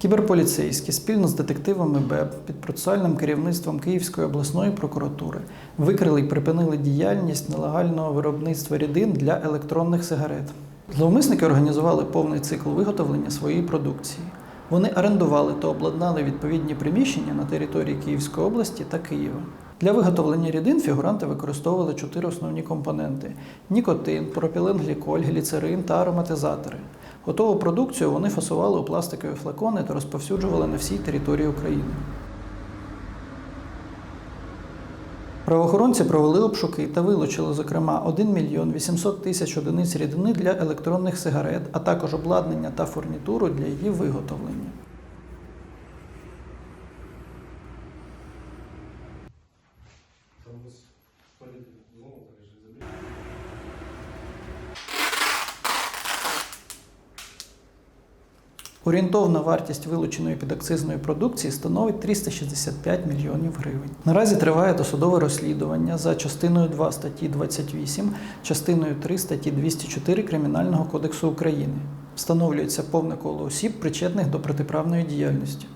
Кіберполіцейські спільно з детективами БЕБ під процесуальним керівництвом Київської обласної прокуратури викрили і припинили діяльність нелегального виробництва рідин для електронних сигарет. Зловмисники організували повний цикл виготовлення своєї продукції. Вони орендували та обладнали відповідні приміщення на території Київської області та Києва. Для виготовлення рідин фігуранти використовували чотири основні компоненти: нікотин, пропіленгліколь, гліцерин та ароматизатори. Готову продукцію вони фасували у пластикові флакони та розповсюджували на всій території України. Правоохоронці провели обшуки та вилучили, зокрема, 1 мільйон 800 тисяч одиниць рідини для електронних сигарет, а також обладнання та фурнітуру для її виготовлення. Орієнтовна вартість вилученої підакцизної продукції становить 365 мільйонів гривень. Наразі триває досудове розслідування за частиною 2 статті 28, частиною 3 статті 204 Кримінального кодексу України. Встановлюється повне коло осіб, причетних до протиправної діяльності.